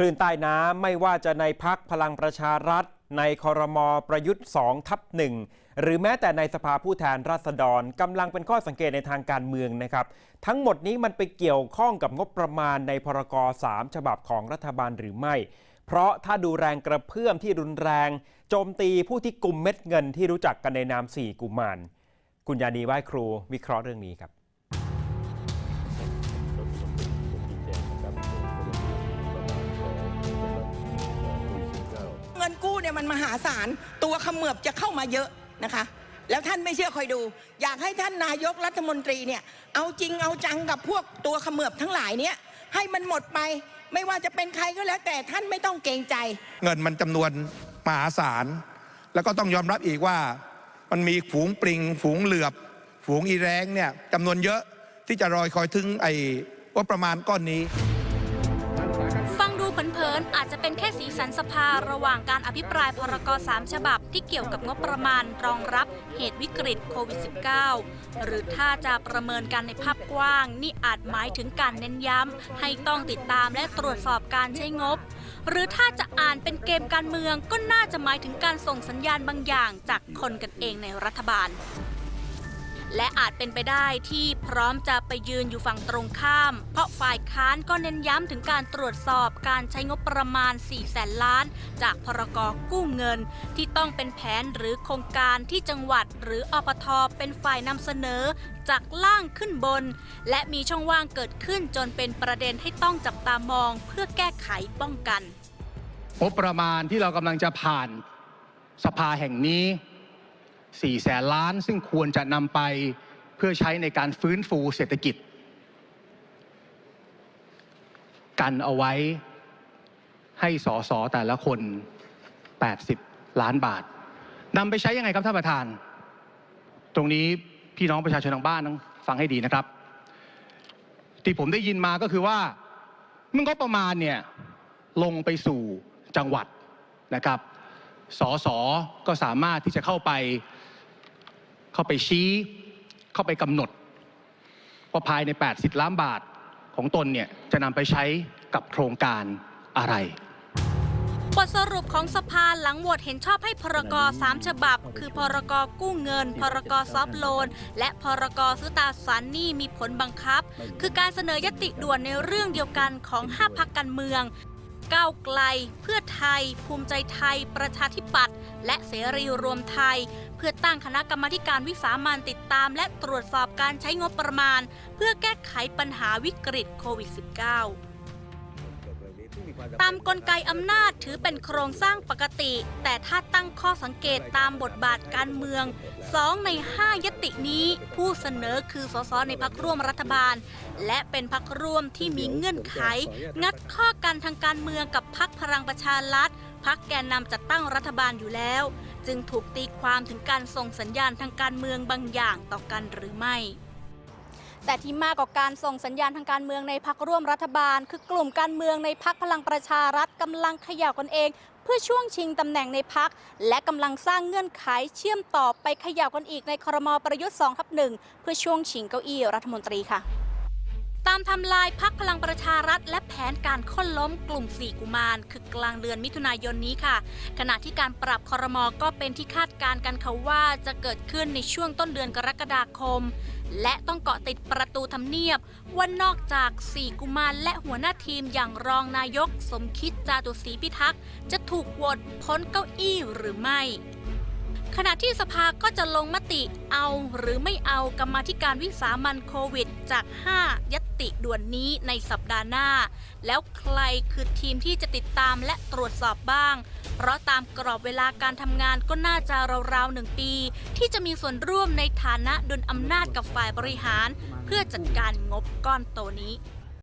คลื่นใต้น้ำไม่ว่าจะในพักพลังประชารัฐ ในคอรมอประยุทธ์2ทับหนึ่งหรือแม้แต่ในสภาผู้แทนราษฎรกำลังเป็นข้อสังเกตในทางการเมืองนะครับ ทั้งหมดนี้มันไปเกี่ยวข้องกับงบประมาณในพรกร3ฉบับของรัฐบาลหรือไม่ เพราะถ้าดูแรงกระเพื่อมที่รุนแรง โจมตีผู้ที่กลุ่มเม็ดเงินที่รู้จักกันในนามสี่กุมารคุณยานีไหว้ครูวิเคราะห์เรื่องนี้ครับ นกู้เนี่ยมันมหาศาลตัวขมือบจะเข้ามาเยอะนะคะ แล้วท่านไม่เชื่อคอยดู อยากให้ท่านนายกรัฐมนตรีเนี่ยเอาจริงเอาจังกับพวกตัวขมือบทั้งหลายเนี่ยให้มันหมดไปไม่ว่าจะเป็นใครก็แล้วแต่ท่านไม่ต้องเกรงใจ เงินมันจำนวนมหาศาลแล้วก็ต้องยอมรับอีกว่า มันมีฝูงปริง ฝูงเหลือบ ฝูงอีแรงเนี่ยจำนวนเยอะที่จะรอยคอยถึงไอ้ว่าประมาณก้อนนี้ นอาจจะเป็นแค่สีสันสภาระหว่างการอภิปรายพรก3ฉบับที่เกี่ยวกับงบประมาณรองรับเหตุวิกฤตโควิด -19 หรือถ้าจะประเมินกันในภาพกว้าง นี่อาจหมายถึงการเน้นย้ำ ให้ต้องติดตามและตรวจสอบการใช้งบ หรือถ้าจะอ่านเป็นเกมการเมืองก็น่าจะหมายถึงการส่งสัญญาณบางอย่างจากคนกันเองในรัฐบาล และอาจเป็นไปได้ที่พร้อมจะไปยืนอยู่ฝั่งตรงข้าม เพราะฝ่ายค้านก็เน้นย้ำถึงการตรวจสอบการใช้งบประมาณ 4 แสนล้าน จากพรกกู้เงิน ที่ต้องเป็นแผนหรือโครงการที่จังหวัดหรืออปทเป็นฝ่ายนำเสนอจากล่างขึ้นบน และมีช่องว่างเกิดขึ้นจนเป็นประเด็นให้ต้องจับตามอง เพื่อแก้ไขป้องกันงบประมาณที่เรากำลังจะผ่านสภาแห่งนี้ 4แสนล้านซึ่งควรจะนำไปเพื่อใช้ในการฟื้นฟูเศรษฐกิจ กันเอาไว้ให้สอสอแต่ละคน 80 ล้านบาทนำไปใช้ยังไงครับท่านประธาน ตรงนี้พี่น้องประชาชนทางบ้านต้องฟังให้ดีนะครับ ที่ผมได้ยินมาก็คือว่ามันก็ประมาณเนี่ยลงไปสู่จังหวัดนะครับสสก็สามารถที่จะเข้าไป เข้าไปชี้เข้าไปกำหนดว่าภายใน80ล้านบาทของตนเนี่ยจะนำไปใช้กับโครงการอะไรบทสรุปของสภาหลังโหวตเห็นชอบให้พรก3ฉบับ คือพรกกู้เงิน พรกซอฟโลน และพรกซื้อตาสารหนี้มีผลบังคับ คือการเสนอยติด่วนในเรื่องเดียวกันของ 5 พักการเมือง ก้าวไกล เพื่อไทย ภูมิใจไทย ประชาธิปัตย์และเสรีรวมไทย เพื่อตั้งคณะกรรมาการวิสามันติดตาม และตรวจสอบการใช้งบประมาณ เพื่อแก้ไขปัญหาวิกฤตโควิด -19 ตามกลไกอำนาจถือเป็นโครงสร้างปกติ แต่ถ้าตั้งข้อสังเกตตามบทบาทการเมือง 2 ใน 5 ยตินี้ ผู้เสนอคือสสในพักร่วมรัฐบาล และเป็นพักร่วมที่มีเงื่อนไข งัดข้อกันทางการเมืองกับพักพลังประชารัฐพักแกนนำจัดตั้งรัฐบาลอยู่แล้ว จึงถูกตีความถึงการส่งสัญญาณทางการเมืองบางอย่างต่อกันหรือไม่ แต่ที่มากกว่าการส่งสัญญาณทางการเมืองในพักร่วมรัฐบาล คือกลุ่มการเมืองในพักพลังประชารัฐกำลังเขย่ากันเอง เพื่อช่วงชิงตำแหน่งในพัก และกำลังสร้างเงื่อนไขเชื่อมต่อไปเขย่ากันอีกในครมประยุทธ์2ทับหนึ่งเพื่อช่วงชิงเก้าอี้รัฐมนตรีค่ะ ตามทำลายพักพลังประชารัฐ และแผนการค้นล้มกลุ่มสี่กุมาร คือกลางเดือนมิถุนายนนี้ค่ะ ขณะที่การปรับคอรมอก็เป็นที่คาดการณ์กันค่ะว่าจะเกิดขึ้นในช่วงต้นเดือนกรกฎาคม และต้องเกาะติดประตูทำเนียบว่านอกจากสี่กุมารและหัวหน้าทีมอย่างรองนายก สมคิดจาตุศรีพิทักษ์จะถูกโหวตพ้นเก้าอี้หรือไม่ ขณะที่สภาก็จะลงมติเอาหรือไม่เอากรรมาธิการวิสามันโควิด จาก 5 ยติด่วนนี้ในสัปดาห์หน้า แล้วใครคือทีมที่จะติดตามและตรวจสอบบ้าง เพราะตามกรอบเวลาการทำงานก็น่าจะราวๆหนึ่งปี ที่จะมีส่วนร่วมในฐานะดุลอำนาจกับฝ่ายบริหาร เพื่อจัดการงบก้อนโตนี้